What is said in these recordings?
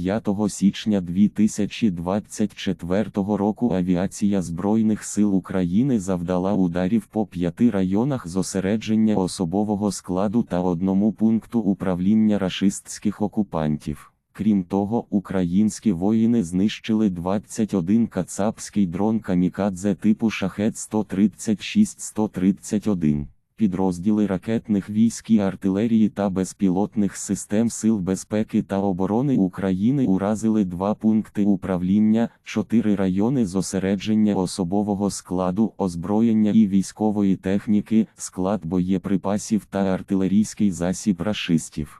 5 січня 2024 року авіація Збройних сил України завдала ударів по п'яти районах зосередження особового складу та одному пункту управління рашистських окупантів. Крім того, українські воїни знищили 21 кацапський дрон камікадзе типу шахет 136-131. Підрозділи ракетних військ і артилерії та безпілотних систем Сил безпеки та оборони України уразили два пункти управління, чотири райони зосередження особового складу, озброєння і військової техніки, склад боєприпасів та артилерійський засіб рашистів.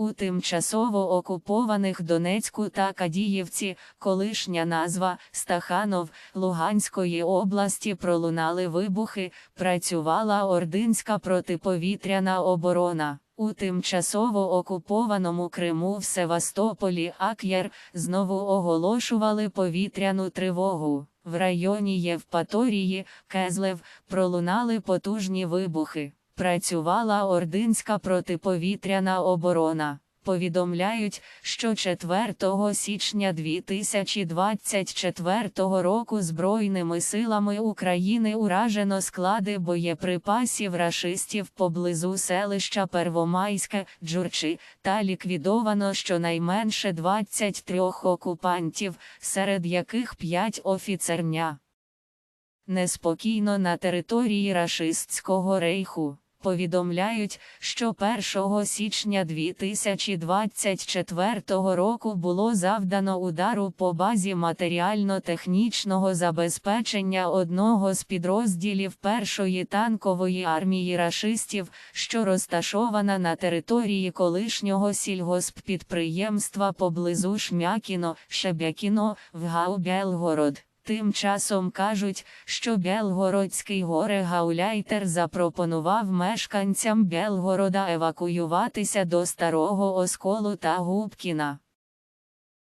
У тимчасово окупованих Донецьку та Кадіївці, колишня назва Стаханов Луганської області пролунали вибухи, працювала Ординська протиповітряна оборона. У тимчасово окупованому Криму в Севастополі Ак'єр знову оголошували повітряну тривогу. В районі Євпаторії, Кезлев, пролунали потужні вибухи. Працювала Ординська протиповітряна оборона. Повідомляють, що 4 січня 2024 року Збройними силами України уражено склади боєприпасів рашистів поблизу селища Первомайське, Джурчі, та ліквідовано щонайменше 23 окупантів, серед яких 5 офіцерня. Неспокійно на території рашистського рейху. Повідомляють, що 1 січня 2024 року було завдано удару по базі матеріально-технічного забезпечення одного з підрозділів першої танкової армії рашистів, що розташована на території колишнього сільгосппідприємства поблизу Шмякіно, Шебякіно, в Гау-Белгород. Тим часом кажуть, що Белгородський горе Гауляйтер запропонував мешканцям Белгорода евакуюватися до Старого Осколу та Губкіна.